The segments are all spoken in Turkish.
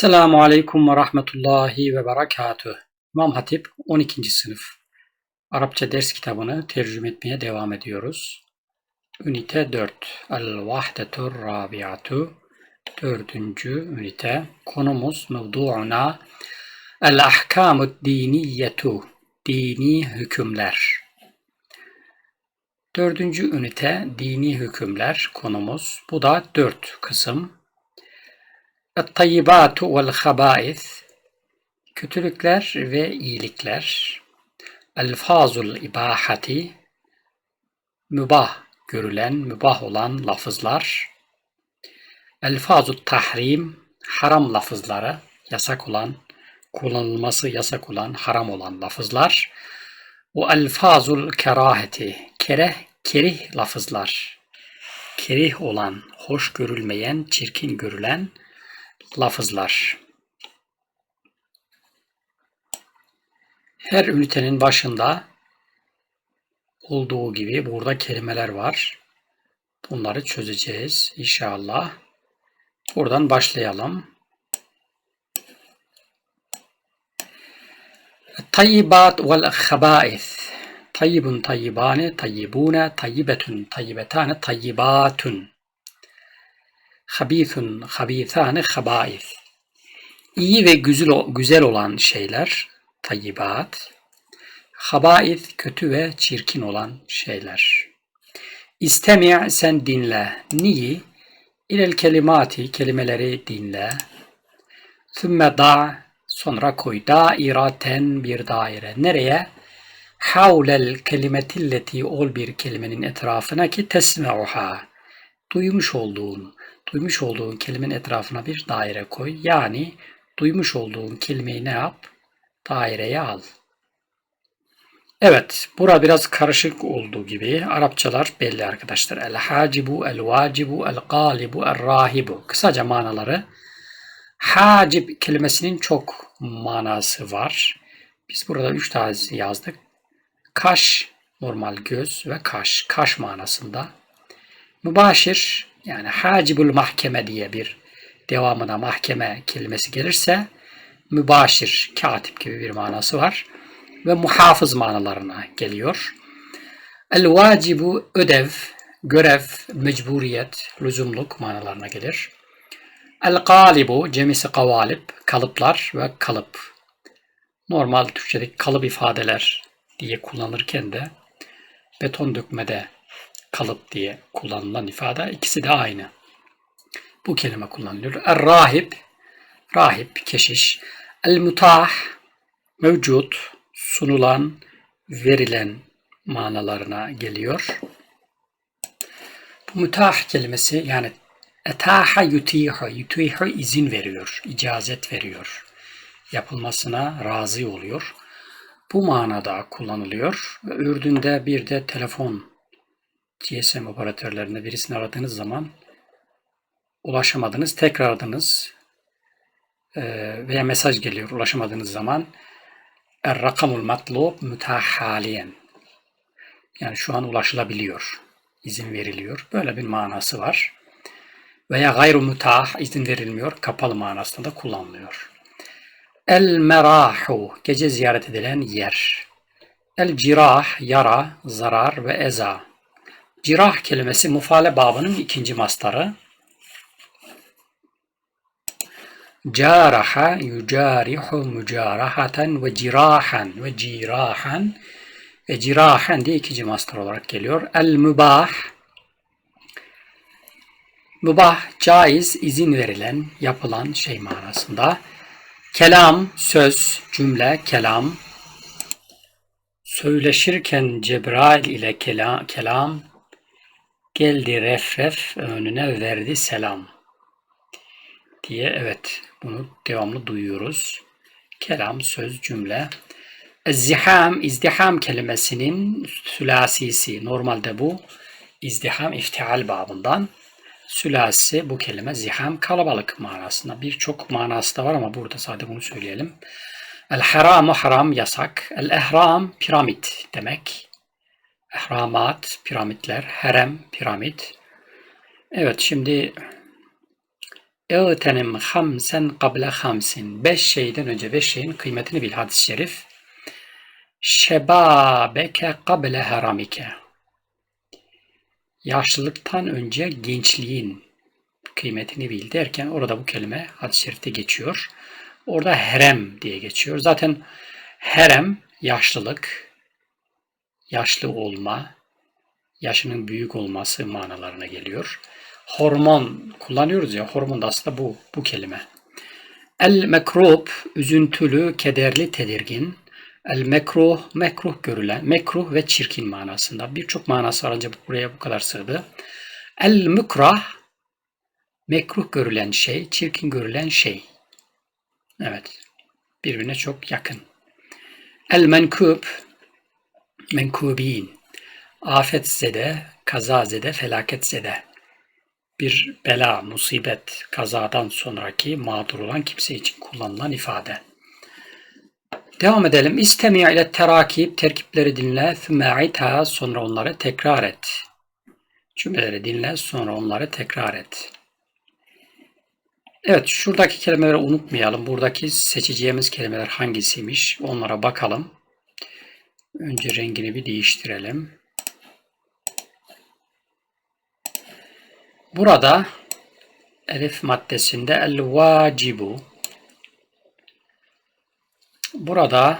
Selamu Aleyküm ve Rahmetullahi ve Berekatuh. İmam Hatip 12. sınıf Arapça ders kitabını tercüme etmeye devam ediyoruz. Ünite 4. El-Vahdetur Rabiatu. Dördüncü ünite. Konumuz mevduuna El-Ahkamut Diniyetu. Dini hükümler. Dördüncü ünite dini hükümler konumuz. Bu da dört kısım. Et-tayyibatu vel habais kötülükler ve iyilikler. Elfazul ibahati mübah görülen, mübah olan lafızlar. Elfazut tahrim haram lafızları, yasak olan, kullanılması yasak olan, haram olan lafızlar. O elfazul keraheti kereh, kerih lafızlar. Kerih olan, hoş görülmeyen, çirkin görülen lafızlar. Her ünitenin başında olduğu gibi burada kelimeler var. Bunları çözeceğiz inşallah. Buradan başlayalım. Tayyibat vel habais. Tayyibun tayyibane, tayyibune, tayyibetun, tayyibetane, tayyibatun. Habithun, habithane, habais. İyi ve güzel, güzel olan şeyler, tayyibat. Habais, kötü ve çirkin olan şeyler. İstemi' sen dinle. Niye? İlel kelimati, kelimeleri dinle. Thümme da' sonra koy. Dairaten bir daire. Nereye? Havlel kelimetilleti ol bir kelimenin etrafına ki tesme'uha. Duymuş olduğun, duymuş olduğun kelimenin etrafına bir daire koy. Yani duymuş olduğun kelimeyi ne yap? Daireye al. Evet, bura biraz karışık olduğu gibi Arapçalar belli arkadaşlar. El hacibu, el vacibu, el galibu, el rahibu. Kısaca manaları. Hacib kelimesinin çok manası var. Biz burada üç tane yazdık. Kaş, normal göz ve kaş. Kaş manasında. Mübaşir, yani hacibul mahkeme diye bir devamına mahkeme kelimesi gelirse mübaşir, katip gibi bir manası var ve muhafız manalarına geliyor. El vacibu ödev, görev, mecburiyet, lüzumluk manalarına gelir. El galibu, cemisi kavalip, kalıplar ve kalıp. Normal Türkçedeki kalıp ifadeler diye kullanırken de beton dökmede kalıp diye kullanılan ifade ikisi de aynı. Bu kelime kullanılıyor. Er-rahip, rahip, keşiş. El-mutah, mevcut, sunulan, verilen manalarına geliyor. Bu mütah kelimesi yani etaha yutihu, yutihu izin veriyor, icazet veriyor. Yapılmasına razı oluyor. Bu manada kullanılıyor. Ürdün'de bir de telefon GSM operatörlerinde birisini aradığınız zaman ulaşamadınız, tekrar aradınız veya mesaj geliyor ulaşamadığınız zaman Er rakamul matlub mütahhaliyen. Yani şu an ulaşılabiliyor. izin veriliyor. Böyle bir manası var. Veya gayru mütah izin verilmiyor. Kapalı manasında kullanılıyor. El merahu gece ziyaret edilen yer. El cirah yara, zarar ve eza. Cirah kelimesi mufale babının ikinci mastarı. Caraha yucarihu mücarahaten ve cirahan ve cirahan ve cirahan diye ikinci master olarak geliyor. El mübah mübah caiz izin verilen yapılan şey manasında. Kelam söz cümle kelam söyleşirken Cebrail ile kelam, kelam geldi refref önüne verdi selam diye evet bunu devamlı duyuyoruz. Kelam, söz, cümle. Ziham, izdiham kelimesinin sülasisi. Normalde bu izdiham iftial babından. Sülasi bu kelime ziham kalabalık manasında. Birçok manası da var ama burada sadece bunu söyleyelim. El haramu haram yasak. El ehram piramit demek. Ehramat piramitler. Herem piramit. Evet şimdi اغtenim hamsen kable hamsin. Beş şeyden önce beş şeyin kıymetini bil hadis-i şerif. Şebabeke kable haramike. Yaşlılıktan önce gençliğin kıymetini bil derken orada bu kelime hadis-i şerifte geçiyor. Orada herem diye geçiyor. Zaten herem yaşlılık, yaşlı olma, yaşının büyük olması manalarına geliyor. Hormon kullanıyoruz ya, hormon da aslında bu, bu kelime. El mekrub, üzüntülü, kederli, tedirgin. El mekruh, mekruh görülen, mekruh ve çirkin manasında. Birçok manası var ancak buraya bu kadar sığdı. El mükrah, mekruh görülen şey, çirkin görülen şey. Evet, birbirine çok yakın. El menkub, menkubin, afetzede, kazazede, felaketsede. Bir bela, musibet, kazadan sonraki mağdur olan kimse için kullanılan ifade. Devam edelim. İstemi ile terakip, terkipleri dinle, thümme sonra onları tekrar et. Cümleleri dinle, sonra onları tekrar et. Evet, şuradaki kelimeleri unutmayalım. Buradaki seçeceğimiz kelimeler hangisiymiş? Onlara bakalım. Önce rengini bir değiştirelim. Burada elif maddesinde el vacibu burada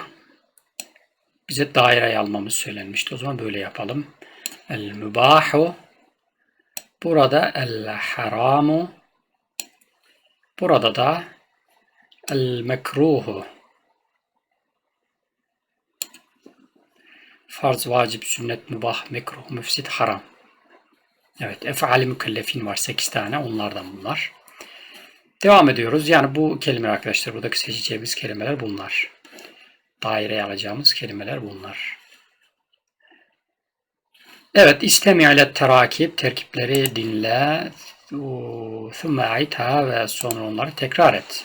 bize daireyi almamız söylenmişti. O zaman böyle yapalım. El mübahu burada el haramu burada da el mekruhu farz, vacip, sünnet, mübah, mekruh, müfsit, haram. Evet, efali mükellefin var 8 tane. Onlardan bunlar. Devam ediyoruz. Yani bu kelimeler arkadaşlar. Buradaki seçeceğimiz kelimeler bunlar. Daireye alacağımız kelimeler bunlar. Evet, istemi ile terakip, terkipleri dinle, thumme aitha ve sonra onları tekrar et.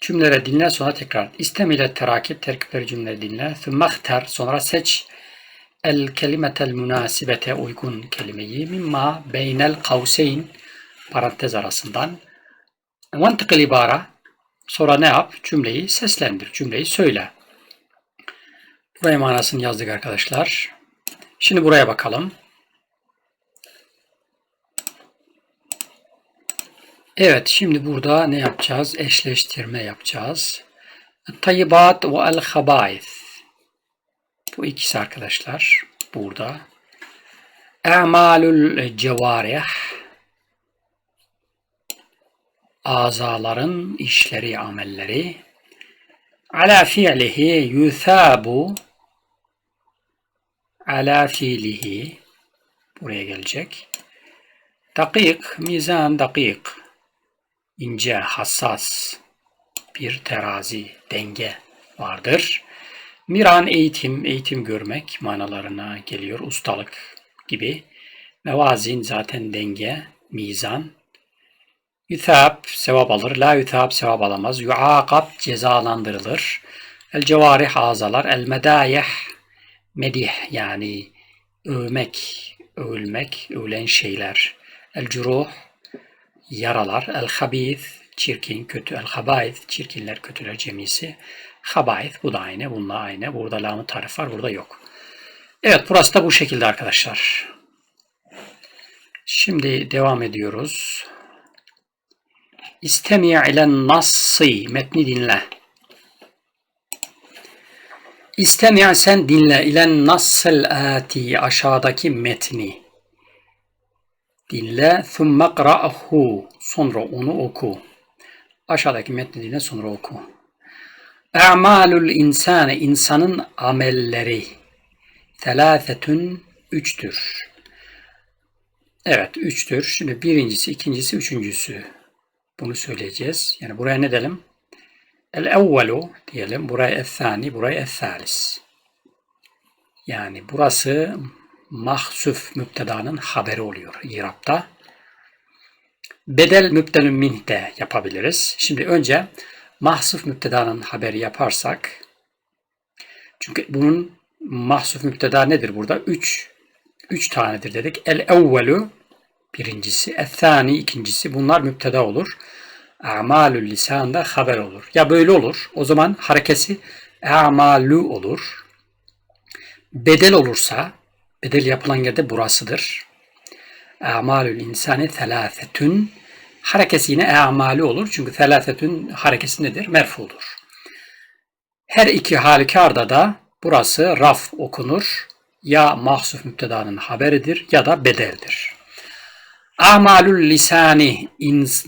Cümleleri dinle sonra tekrar et. İstemi ile terakip, terkipleri cümleleri dinle, thumme sonra seç el kelimetel münasibete uygun kelimeyi mimma beynel kavseyn parantez arasından mantıklı ibara sonra ne yap? Cümleyi seslendir. Cümleyi söyle. Buraya manasını yazdık arkadaşlar. Şimdi buraya bakalım. Evet şimdi burada ne yapacağız? Eşleştirme yapacağız. Tayyibat ve el habaith. Bu ikisi arkadaşlar burada. E'malul cevarih azaların işleri, amelleri ala fi'lihi yuthabu ala fiilihi buraya gelecek. Dakik, mizan dakik ince, hassas bir terazi, denge vardır. Miran eğitim, eğitim görmek manalarına geliyor. Ustalık gibi. Mevazin zaten denge, mizan. Yüthab sevap alır. La yüthab sevap alamaz. Yuakab cezalandırılır. El cevarih azalar. El medayeh medih yani övmek, övülmek, övülen şeyler. El curuh yaralar. El habith çirkin, kötü. El habaith çirkinler, kötüler cemisi. Habayth bu da aynı. Bununla aynı. Burada lamı tarif var. Burada yok. Evet burası da bu şekilde arkadaşlar. Şimdi devam ediyoruz. İstemi ilen nassı. Metni dinle. İstemi sen dinle. İlen nassıl ati. Aşağıdaki metni. Dinle. Thumme qra'hu. Sonra onu oku. Aşağıdaki metni dinle sonra oku. A'malul insane insanın amelleri telâfetün üçtür. Evet üçtür. Şimdi birincisi, ikincisi, üçüncüsü. Bunu söyleyeceğiz. Yani buraya ne diyelim? El evvelu diyelim. Buraya ethani, buraya ethalis. Yani burası mahsuf müptedanın haberi oluyor İrab'da. Bedel müptelün minh de yapabiliriz. Şimdi önce mahsuf müptedanın haberi yaparsak çünkü bunun mahsuf müpteda nedir burada? Üç, üç tanedir dedik. El evvelu birincisi. Ethani ikincisi. Bunlar müpteda olur. A'malül lisan da haber olur. Ya böyle olur. O zaman harekesi a'malu olur. Bedel olursa bedel yapılan yerde burasıdır. A'malül insani thelâfetün harekesi yine a'malu olur. Çünkü thelâfetün harekesi nedir? Merfudur. Her iki halükarda da burası raf okunur. Ya mahsuf müptedanın haberidir ya da bedeldir. Amalül lisani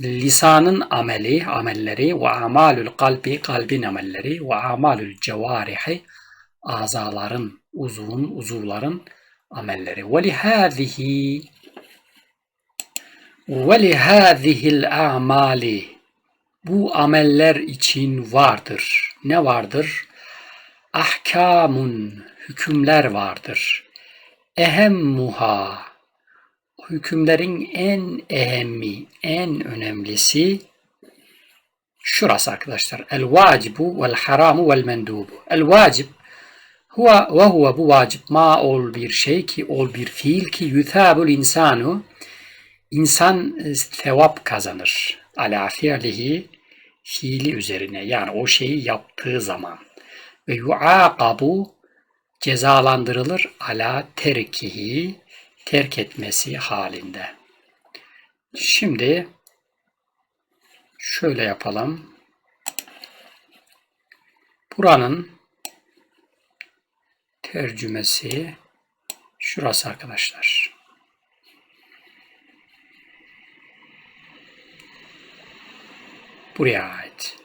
lisanın ameli, amelleri ve amalül kalbi, kalbin amelleri ve amalül cevarihi, azaların, uzun, uzuvların amelleri. Ve lihâzihi ve lihâzihil amali bu ameller için vardır. Ne vardır? Ahkamun, hükümler vardır. Ehemmuha, hükümlerin en ehemmi, en önemlisi şurası arkadaşlar. El vacibu vel haramu vel mendubu. El vacib huve ve huve bu vacib ma ol bir şey ki ol bir fiil ki yuthabul insanu insan e, sevap kazanır. Ala fi'lihi fiili üzerine yani o şeyi yaptığı zaman ve yuaqabu cezalandırılır ala terkihi terk etmesi halinde. Şimdi şöyle yapalım. Buranın tercümesi şurası arkadaşlar. Buraya ait.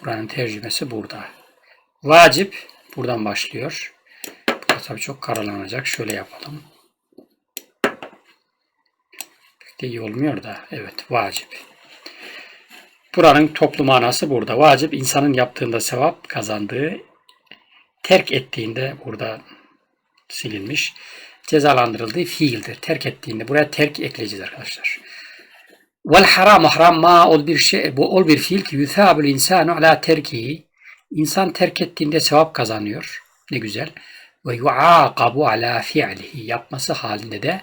Buranın tercümesi burada. Vacip buradan başlıyor. Burada tabii çok karalanacak. Şöyle yapalım. Pek de iyi olmuyor da. Evet vacip. Buranın toplu manası burada. Vacip insanın yaptığında sevap kazandığı, terk ettiğinde burada silinmiş, cezalandırıldığı fiildir. Terk ettiğinde buraya terk ekleyeceğiz arkadaşlar. Vel haram haram ma ol bir şey bu ol bir fiil ki yuthabul insanu ala terkihi İnsan terk ettiğinde sevap kazanıyor. Ne güzel. Ve yuaqabu ala fi'lihi yapması halinde de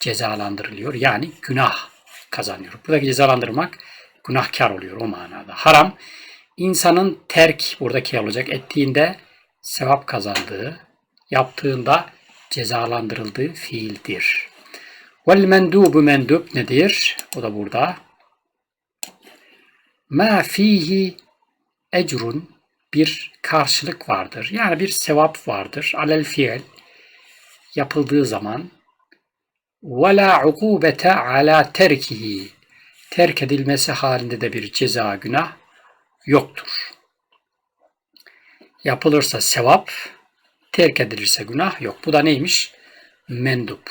cezalandırılıyor. Yani günah kazanıyor. Buradaki cezalandırmak günahkar oluyor o manada. Haram insanın terk buradaki olacak ettiğinde sevap kazandığı, yaptığında cezalandırıldığı fiildir. Vel mendubu mendub nedir? O da burada. Ma fihi ecrun bir karşılık vardır. Yani bir sevap vardır. Alel fiil yapıldığı zaman ve la ukubete ala terkihi terk edilmesi halinde de bir ceza günah yoktur. Yapılırsa sevap, terk edilirse günah yok. Bu da neymiş? Mendup.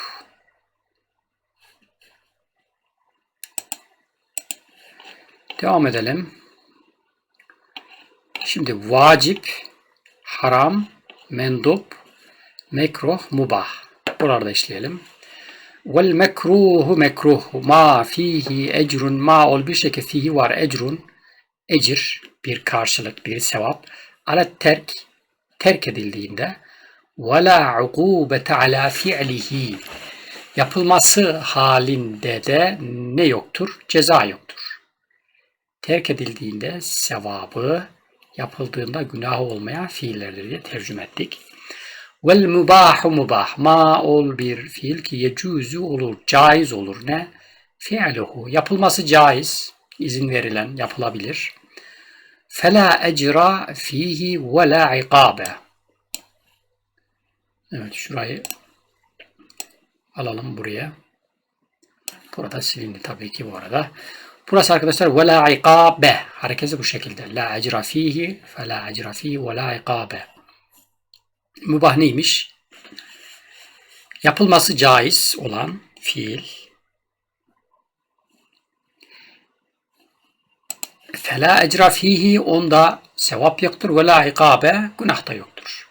Devam edelim. Şimdi vacip, haram, mendup, mekruh, mubah. Buralarda işleyelim. Vel mekruhu mekruh ma fihi ecrun ma ol bir ki fihi var ecrun ecir bir karşılık bir sevap ala terk terk edildiğinde ve la ukubete ala fi'lihi yapılması halinde de ne yoktur? Ceza yoktur. Terk edildiğinde sevabı yapıldığında günah olmayan fiillerdir diye tercüme ettik. Vel mubahu mubah. Ma ol bir fiil ki yecuzu olur, caiz olur. Ne? Fi'luhu. Yapılması caiz, izin verilen, yapılabilir. Ecra fihi ve la ikabe. Evet şurayı alalım buraya. Burada silindi tabii ki bu arada. Burası arkadaşlar la ikabe. Hareketi bu şekilde. La fe la ecra fihi ve la ikabe. Mübah neymiş? Yapılması caiz olan fiil. fela ecra fihi onda sevap yoktur ve la ikabe günah da yoktur.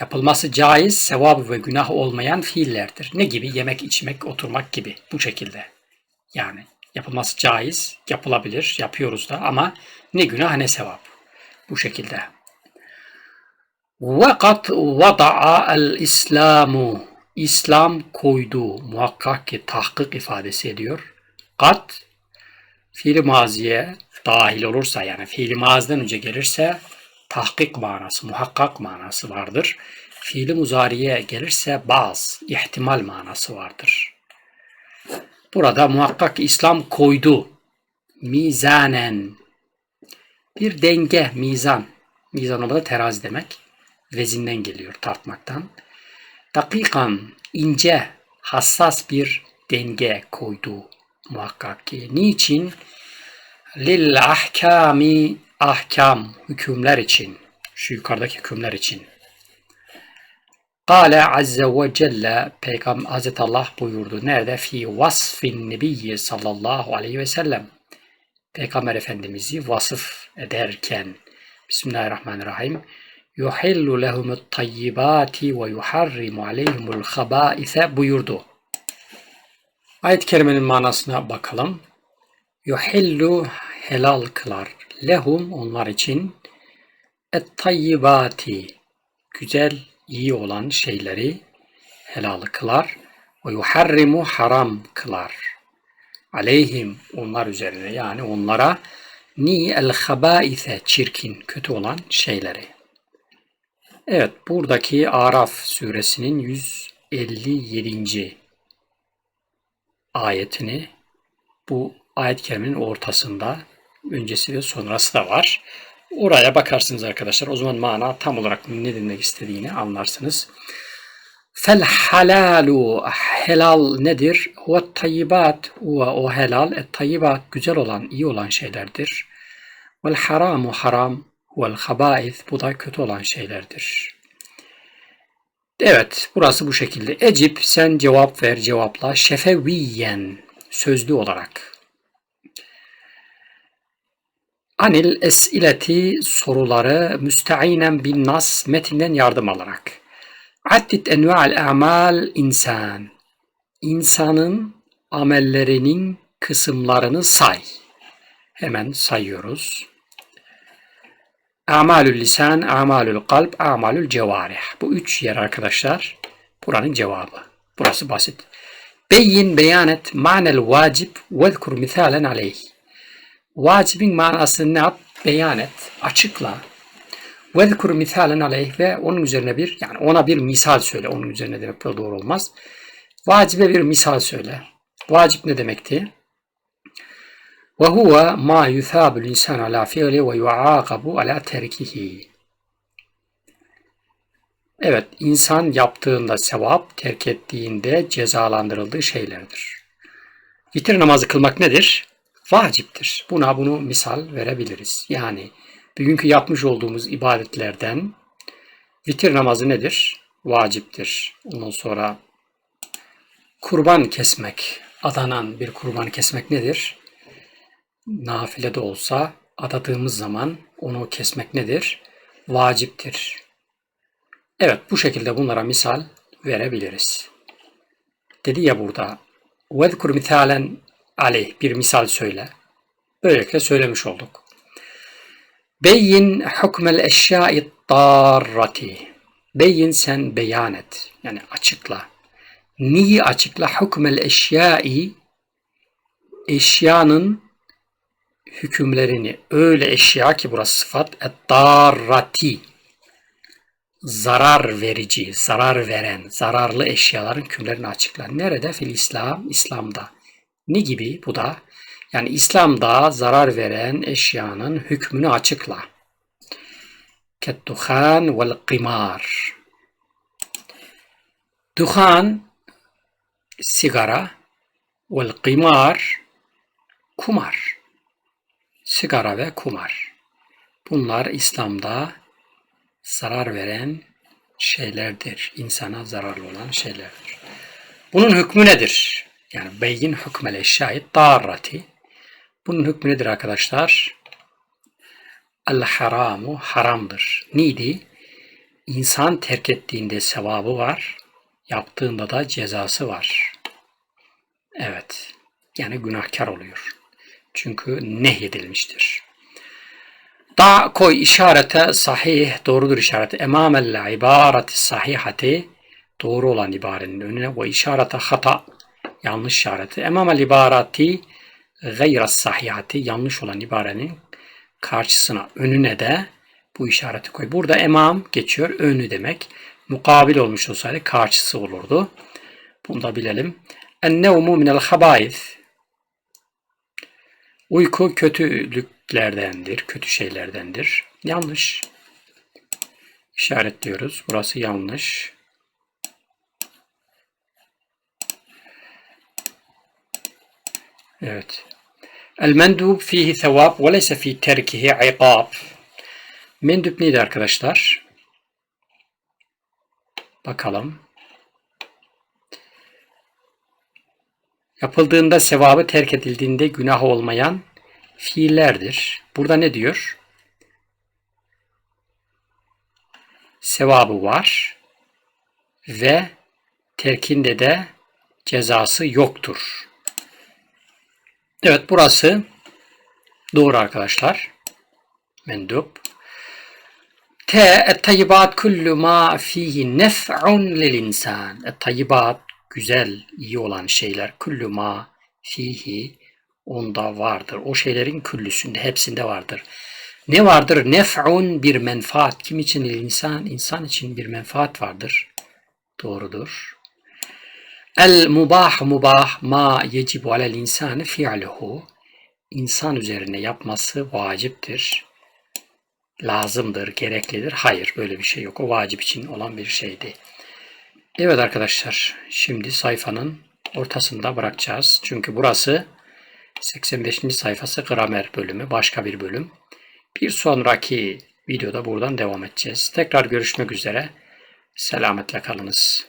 Yapılması caiz, sevabı ve günah olmayan fiillerdir. Ne gibi? Yemek, içmek, oturmak gibi. Bu şekilde. Yani yapılması caiz, yapılabilir, yapıyoruz da ama ne günah ne sevap. Bu şekilde. Ve kat vada'a el İslamu. İslam koydu. Muhakkak ki tahkik ifadesi ediyor. Kat fiili maziye dahil olursa yani fiili maziden önce gelirse tahkik manası, muhakkak manası vardır. Fiili muzariye gelirse baz, ihtimal manası vardır. Burada muhakkak İslam koydu. Mizanen. Bir denge, mizan. Mizan olmadı terazi demek. Vezinden geliyor, tartmaktan. Dakikan, ince, hassas bir denge koydu muhakkak ki. Niçin? Lil ahkami ahkam, hükümler için. Şu yukarıdaki hükümler için. Kale azze ve celle Peygamber Hazreti Allah buyurdu. Nerede? Fi vasfin nebiyyi sallallahu aleyhi ve sellem. Peygamber Efendimiz'i vasıf ederken Bismillahirrahmanirrahim yuhillu lehumut tayyibati ve yuharrimu aleyhimul habaise buyurdu. Ayet-i kerimenin manasına bakalım. Yuhillu helal kılar. Lehum onlar için et güzel iyi olan şeyleri helal kılar ve yuharrimu haram kılar. Aleyhim onlar üzerine yani onlara ni el habaise çirkin kötü olan şeyleri. Evet buradaki Araf suresinin 157. ayetini bu ayet kerimenin ortasında öncesi ve sonrası da var. Oraya bakarsınız arkadaşlar. O zaman mana tam olarak ne demek istediğini anlarsınız. Fel halalu helal nedir? Ve tayyibat ve o helal et tayyibat güzel olan, iyi olan şeylerdir. Vel haramu haram vel habais bu da kötü olan şeylerdir. Evet, burası bu şekilde. Ecip sen cevap ver, cevapla. Şefeviyen sözlü olarak. Anil esileti soruları müsteinen bin nas metinden yardım alarak. Addit enva'al a'mal insan. İnsanın amellerinin kısımlarını say. Hemen sayıyoruz. Amalül lisan, amalül kalp, amalül cevarih. Bu üç yer arkadaşlar. Buranın cevabı. Burası basit. Beyin beyanet manel vacip vezkur misalen aleyh. Vacibin manasını ne yap? Beyan et, açıkla. Vezkur misalen aleyh ve onun üzerine bir, yani ona bir misal söyle. Onun üzerine demek böyle doğru olmaz. Vacibe bir misal söyle. Vacip ne demekti? Ve huve ma yuthabul insan ala fi'li ve yuaqabu ala terkihi. Evet, insan yaptığında sevap, terk ettiğinde cezalandırıldığı şeylerdir. Vitir namazı kılmak nedir? vaciptir. Buna bunu misal verebiliriz. Yani bugünkü yapmış olduğumuz ibadetlerden vitir namazı nedir? Vaciptir. Ondan sonra kurban kesmek, adanan bir kurban kesmek nedir? Nafile de olsa adadığımız zaman onu kesmek nedir? Vaciptir. Evet bu şekilde bunlara misal verebiliriz. Dedi ya burada وَذْكُرْ مِثَالًا aleyh bir misal söyle. Böylelikle söylemiş olduk. Beyin hukmel eşyai darrati. Beyin sen beyan et. Yani açıkla. Niye açıkla? Hukmel eşyai eşyanın hükümlerini öyle eşya ki burası sıfat et zarar verici, zarar veren, zararlı eşyaların hükümlerini açıkla. Nerede? Fil İslam, İslam'da. Ne gibi bu da? Yani İslam'da zarar veren eşyanın hükmünü açıkla. Kettuhan vel qimar. Duhan sigara vel qimar kumar. Sigara ve kumar. Bunlar İslam'da zarar veren şeylerdir. İnsana zararlı olan şeylerdir. Bunun hükmü nedir? Yani beyin hükmel eşyayı darrati. Bunun hükmü nedir arkadaşlar? El haramu haramdır. Neydi? İnsan terk ettiğinde sevabı var. Yaptığında da cezası var. Evet. Yani günahkar oluyor. Çünkü nehyedilmiştir. Da koy işarete sahih doğrudur işareti. Emamel ibareti sahihati doğru olan ibarenin önüne ve işarete hata yanlış işareti. Emamel ibarati gayra sahihati yanlış olan ibarenin karşısına önüne de bu işareti koy. Burada emam geçiyor önü demek. Mukabil olmuş olsaydı karşısı olurdu. Bunu da bilelim. En-nevmu minel habais. Uyku kötülüklerdendir, kötü şeylerdendir. Yanlış. İşaretliyoruz. Burası yanlış. Evet. El mendub fihi sevap ve leyse fi terkihi iqab. Mendup neydi arkadaşlar? Bakalım. Yapıldığında sevabı terk edildiğinde günah olmayan fiillerdir. Burada ne diyor? Sevabı var ve terkinde de cezası yoktur. Evet burası doğru arkadaşlar. Mendup. T. Et-tayyibat kullu ma fihi nef'un lil insan. Et-tayyibat güzel, iyi olan şeyler. Kullu ma fihi onda vardır. O şeylerin küllüsünde, hepsinde vardır. Ne vardır? Nef'un bir menfaat. Kim için? insan insan için bir menfaat vardır. Doğrudur. El mubah mubah ma yecibu alel insani fi'luhu. İnsan üzerine yapması vaciptir. Lazımdır, gereklidir. Hayır böyle bir şey yok. O vacip için olan bir şeydi. Evet arkadaşlar şimdi sayfanın ortasında bırakacağız. Çünkü burası 85. sayfası gramer bölümü başka bir bölüm. Bir sonraki videoda buradan devam edeceğiz. Tekrar görüşmek üzere. Selametle kalınız.